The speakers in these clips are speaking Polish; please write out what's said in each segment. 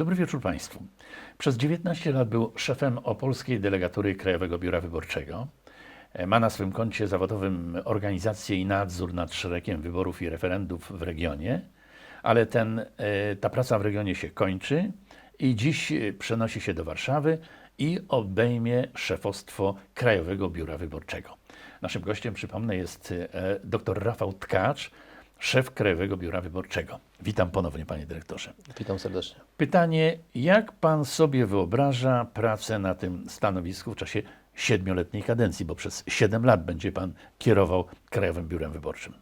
Dobry wieczór Państwu. Przez 19 lat był szefem opolskiej delegatury Krajowego Biura Wyborczego. E, Ma na swym koncie zawodowym organizację i nadzór nad szeregiem wyborów i referendów w regionie, ale ten, e, ta praca w regionie się kończy i dziś e, przenosi się do Warszawy i obejmie szefostwo Krajowego Biura Wyborczego. Naszym gościem, przypomnę, jest dr Rafał Tkacz, szef Krajowego Biura Wyborczego. Witam ponownie, panie dyrektorze. Witam serdecznie. Pytanie, jak pan sobie wyobraża pracę na tym stanowisku w czasie siedmioletniej kadencji, bo przez siedem lat będzie pan kierował Krajowym Biurem Wyborczym.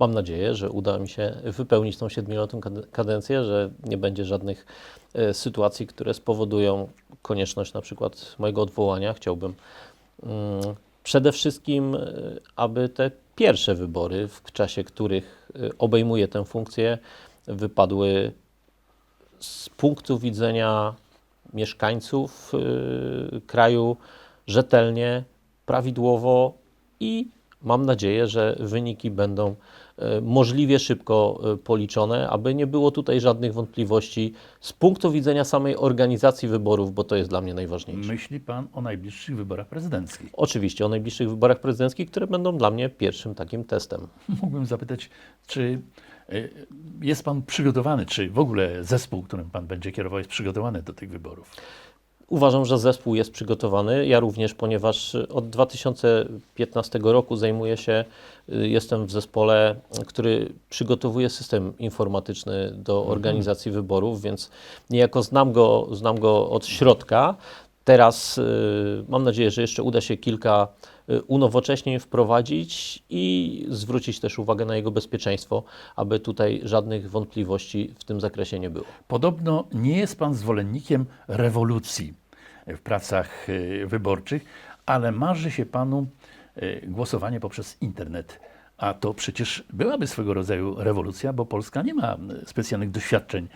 Mam nadzieję, że uda mi się wypełnić tą siedmioletnią kade- kadencję, że nie będzie żadnych e, sytuacji, które spowodują konieczność na przykład mojego odwołania. Chciałbym mm, przede wszystkim, e, aby te pierwsze wybory, w czasie których e, obejmuję tę funkcję, wypadły z punktu widzenia mieszkańców y, kraju rzetelnie, prawidłowo i mam nadzieję, że wyniki będą y, możliwie szybko y, policzone, aby nie było tutaj żadnych wątpliwości z punktu widzenia samej organizacji wyborów, bo to jest dla mnie najważniejsze. Myśli pan o najbliższych wyborach prezydenckich. Oczywiście o najbliższych wyborach prezydenckich, które będą dla mnie pierwszym takim testem. Mógłbym zapytać, czy y, jest pan przygotowany, czy w ogóle zespół, którym pan będzie kierował, jest przygotowany do tych wyborów? Uważam, że zespół jest przygotowany. Ja również, ponieważ od 2015 roku zajmuję się, y, jestem w zespole, który przygotowuje system informatyczny do organizacji wyborów, więc niejako znam go, znam go od środka. Teraz y, mam nadzieję, że jeszcze uda się kilka y, unowocześnień wprowadzić i zwrócić też uwagę na jego bezpieczeństwo, aby tutaj żadnych wątpliwości w tym zakresie nie było. Podobno nie jest pan zwolennikiem rewolucji w pracach y, wyborczych, ale marzy się panu głosowanie poprzez internet. A to przecież byłaby swego rodzaju rewolucja, bo Polska nie ma specjalnych doświadczeń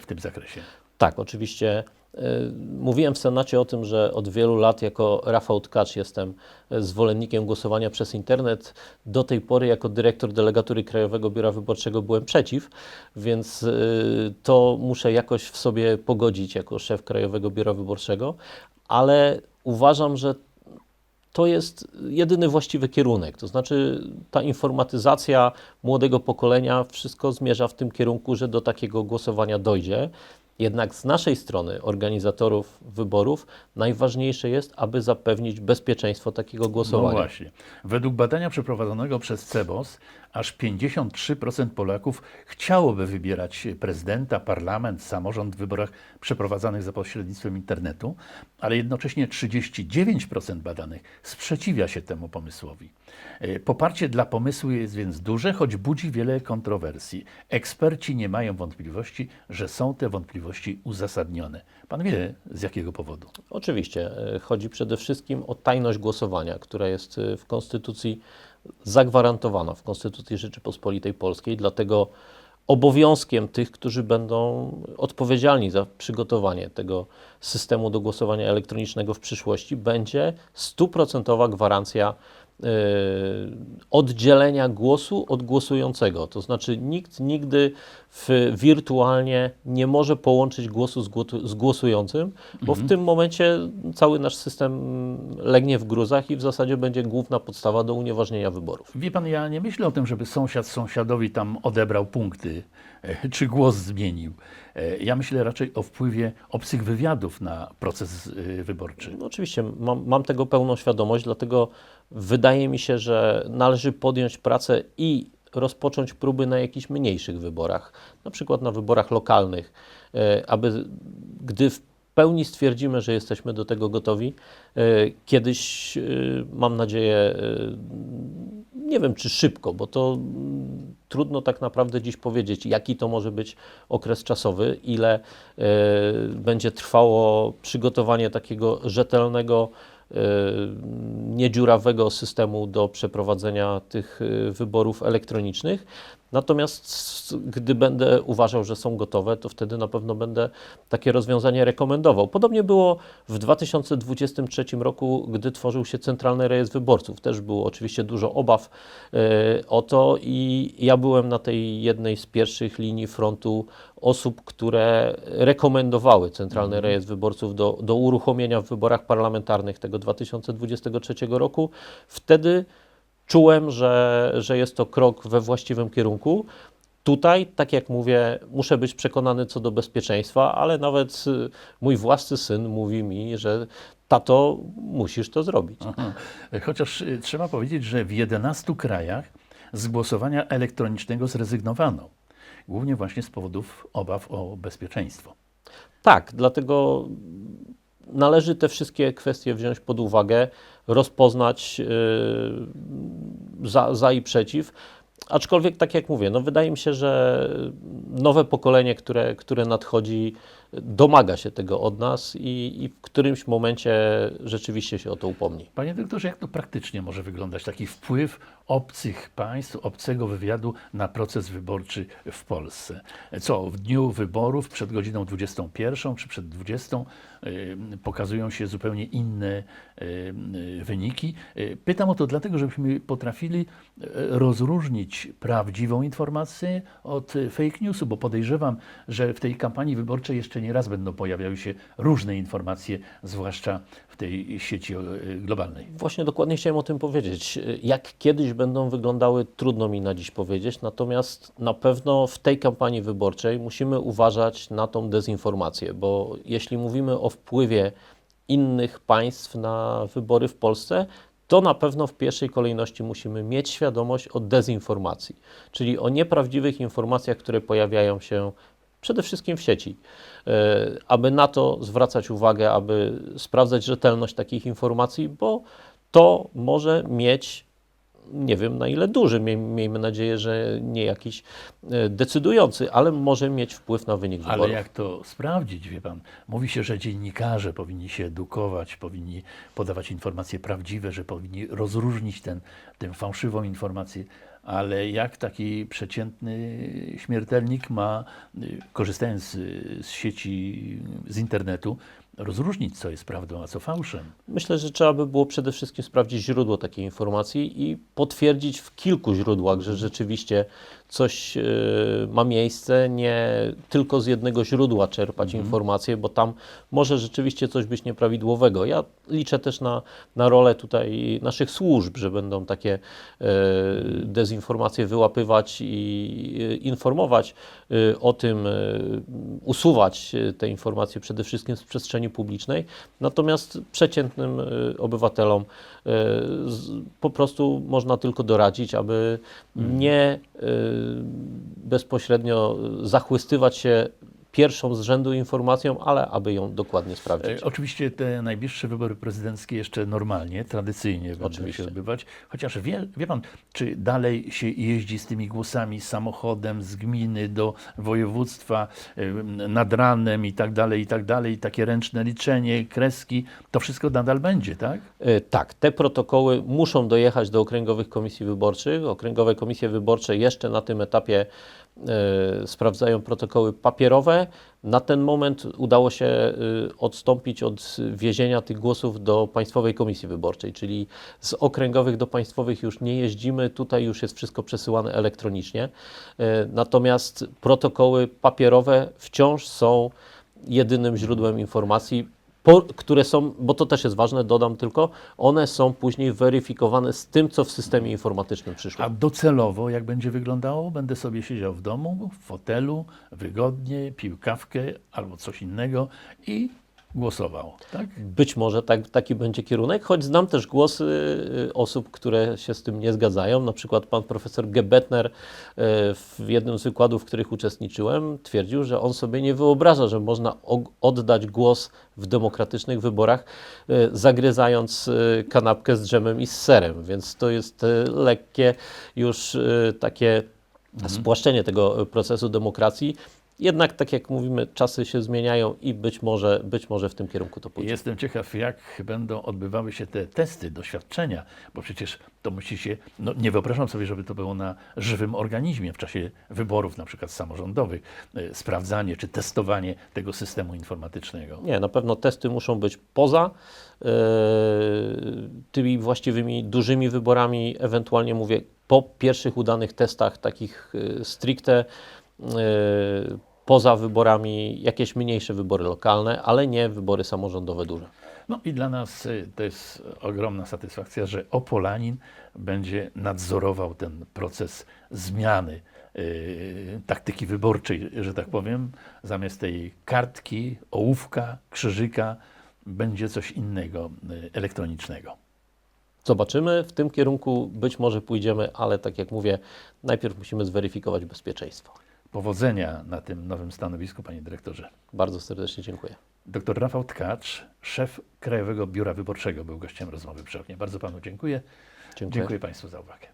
w tym zakresie. Tak, oczywiście. Y, Mówiłem w Senacie o tym, że od wielu lat jako Rafał Tkacz jestem y, zwolennikiem głosowania przez internet. Do tej pory jako dyrektor delegatury Krajowego Biura Wyborczego byłem przeciw, więc y, to muszę jakoś w sobie pogodzić jako szef Krajowego Biura Wyborczego, ale uważam, że to jest jedyny właściwy kierunek. To znaczy, ta informatyzacja młodego pokolenia, wszystko zmierza w tym kierunku, że do takiego głosowania dojdzie. Jednak z naszej strony, organizatorów wyborów, najważniejsze jest, aby zapewnić bezpieczeństwo takiego No głosowania. właśnie. Według badania przeprowadzonego przez CEBOS, aż 53% Polaków chciałoby wybierać prezydenta, parlament, samorząd w wyborach przeprowadzanych za pośrednictwem internetu, ale jednocześnie 39% badanych sprzeciwia się temu pomysłowi. E, Poparcie dla pomysłu jest więc duże, choć budzi wiele kontrowersji. Eksperci nie mają wątpliwości, że są te wątpliwości uzasadnione. Pan wie z jakiego powodu? Oczywiście, e, chodzi przede wszystkim o tajność głosowania, która jest e, w Konstytucji zagwarantowana, w Konstytucji Rzeczypospolitej Polskiej, dlatego obowiązkiem tych, którzy będą odpowiedzialni za przygotowanie tego systemu do głosowania elektronicznego w przyszłości, będzie stuprocentowa gwarancja e, oddzielenia głosu od głosującego. To znaczy nikt nigdy w, wirtualnie nie może połączyć głosu z, z głosującym, bo w tym momencie cały nasz system legnie w gruzach i w zasadzie będzie główna podstawa do unieważnienia wyborów. Wie pan, ja nie myślę o tym, żeby sąsiad sąsiadowi tam odebrał punkty, e, czy głos zmienił. E, Ja myślę raczej o wpływie obcych wywiadów na proces e, wyborczy. No oczywiście mam, mam tego pełną świadomość, dlatego wydaje mi się, że należy podjąć pracę i rozpocząć próby na jakichś mniejszych wyborach, na przykład na wyborach lokalnych, e, aby gdy w pełni stwierdzimy, że jesteśmy do tego gotowi, e, kiedyś, e, mam nadzieję, nie wiem czy szybko, bo to mm, trudno tak naprawdę dziś powiedzieć, jaki to może być okres czasowy, ile będzie trwało przygotowanie takiego rzetelnego, niedziurawego systemu do przeprowadzenia tych e, wyborów elektronicznych. Natomiast gdy będę uważał, że są gotowe, to wtedy na pewno będę takie rozwiązanie rekomendował. Podobnie było w 2023 roku, gdy tworzył się Centralny Rejestr Wyborców. Też było oczywiście dużo obaw e, o to i ja byłem na tej jednej z pierwszych linii frontu osób, które rekomendowały Centralny Rejestr Wyborców do, do uruchomienia w wyborach parlamentarnych tego 2023 roku. Wtedy czułem, że, że jest to krok we właściwym kierunku. Tutaj, tak jak mówię, muszę być przekonany co do bezpieczeństwa, ale nawet y, mój własny syn mówi mi, że tato, musisz to zrobić. Aha. Chociaż y, trzeba powiedzieć, że w 11 krajach z głosowania elektronicznego zrezygnowano. Głównie właśnie z powodów obaw o bezpieczeństwo. Tak, dlatego należy te wszystkie kwestie wziąć pod uwagę, rozpoznać yy, za, za i przeciw. Aczkolwiek, tak jak mówię, no wydaje mi się, że nowe pokolenie, które, które nadchodzi, domaga się tego od nas i, i w którymś momencie rzeczywiście się o to upomni. Panie doktorze, jak to praktycznie może wyglądać taki wpływ obcych państw, obcego wywiadu na proces wyborczy w Polsce? Co, w dniu wyborów przed godziną 21 czy przed 20 y, pokazują się zupełnie inne y, y, wyniki? Pytam o to dlatego, żebyśmy potrafili rozróżnić prawdziwą informację od fake newsu, bo podejrzewam, że w tej kampanii wyborczej jeszcze nie raz będą pojawiały się różne informacje, zwłaszcza w tej sieci y, globalnej. Właśnie dokładnie chciałem o tym powiedzieć. Jak kiedyś będą wyglądały, trudno mi na dziś powiedzieć, natomiast na pewno w tej kampanii wyborczej musimy uważać na tą dezinformację, bo jeśli mówimy o wpływie innych państw na wybory w Polsce, to na pewno w pierwszej kolejności musimy mieć świadomość o dezinformacji, czyli o nieprawdziwych informacjach, które pojawiają się przede wszystkim w sieci. E, Aby na to zwracać uwagę, aby sprawdzać rzetelność takich informacji, bo to może mieć, nie wiem na ile duży, miej- miejmy nadzieję, że nie jakiś e, decydujący, ale może mieć wpływ na wynik wyborów. Ale jak to sprawdzić, wie pan? Mówi się, że dziennikarze powinni się edukować, powinni podawać informacje prawdziwe, że powinni rozróżnić ten, tę fałszywą informację. Ale jak taki przeciętny śmiertelnik ma, y, korzystając z sieci, z internetu, rozróżnić, co jest prawdą, a co fałszem? Myślę, że trzeba by było przede wszystkim sprawdzić źródło takiej informacji i potwierdzić w kilku źródłach, że rzeczywiście coś e, ma miejsce, nie tylko z jednego źródła czerpać informacje, bo tam może rzeczywiście coś być nieprawidłowego. Ja liczę też na, na rolę tutaj naszych służb, że będą takie e, dezinformacje wyłapywać i e, informować o tym, usuwać te informacje przede wszystkim z przestrzeni publicznej. Natomiast przeciętnym e, obywatelom z- po prostu można tylko doradzić, aby nie e, bezpośrednio zachłystywać się pierwszą z rzędu informacją, ale aby ją dokładnie sprawdzić. E, Oczywiście te najbliższe wybory prezydenckie jeszcze normalnie, tradycyjnie będą Oczywiście. się odbywać. Chociaż wie, wie pan, czy dalej się jeździ z tymi głosami samochodem z gminy do województwa nad ranem i tak dalej, i tak dalej, takie ręczne liczenie, kreski, to wszystko nadal będzie, tak? E, Tak, te protokoły muszą dojechać do okręgowych komisji wyborczych. Okręgowe komisje wyborcze jeszcze na tym etapie sprawdzają protokoły papierowe. Na ten moment udało się e, odstąpić od wiezienia tych głosów do Państwowej Komisji Wyborczej, czyli z okręgowych do państwowych już nie jeździmy, tutaj już jest wszystko przesyłane elektronicznie. E, Natomiast protokoły papierowe wciąż są jedynym źródłem informacji, po, które są, bo to też jest ważne, dodam tylko, one są później weryfikowane z tym, co w systemie informatycznym przyszło. A docelowo, jak będzie wyglądało, będę sobie siedział w domu, w fotelu, wygodnie, pił kawkę albo coś innego i głosował, tak? Być może tak, taki będzie kierunek, choć znam też głosy y, osób, które się z tym nie zgadzają. Na przykład pan profesor Gebetner y, w jednym z wykładów, w których uczestniczyłem, twierdził, że on sobie nie wyobraża, że można oddać głos w demokratycznych wyborach, y, zagryzając kanapkę z dżemem i z serem. Więc to jest lekkie już takie spłaszczenie tego procesu demokracji. Jednak, tak jak mówimy, czasy się zmieniają i być może, być może w tym kierunku to pójdzie. Jestem ciekaw, jak będą odbywały się te testy, doświadczenia, bo przecież to musi się, no nie wyobrażam sobie, żeby to było na żywym organizmie w czasie wyborów, na przykład samorządowych, e, sprawdzanie czy testowanie tego systemu informatycznego. Nie, na pewno testy muszą być poza e, tymi właściwymi dużymi wyborami, ewentualnie mówię po pierwszych udanych testach takich e, stricte poza wyborami jakieś mniejsze wybory lokalne, ale nie wybory samorządowe duże. No i dla nas y, to jest ogromna satysfakcja, że Opolanin będzie nadzorował ten proces zmiany y, taktyki wyborczej, że tak powiem. Zamiast tej kartki, ołówka, krzyżyka będzie coś innego, y, elektronicznego. Zobaczymy, w tym kierunku być może pójdziemy, ale tak jak mówię, najpierw musimy zweryfikować bezpieczeństwo. Powodzenia na tym nowym stanowisku, panie dyrektorze. Bardzo serdecznie dziękuję. Dr Rafał Tkacz, szef Krajowego Biura Wyborczego, był gościem rozmowy przy oknie. Bardzo panu dziękuję. Dziękuję. Dziękuję państwu za uwagę.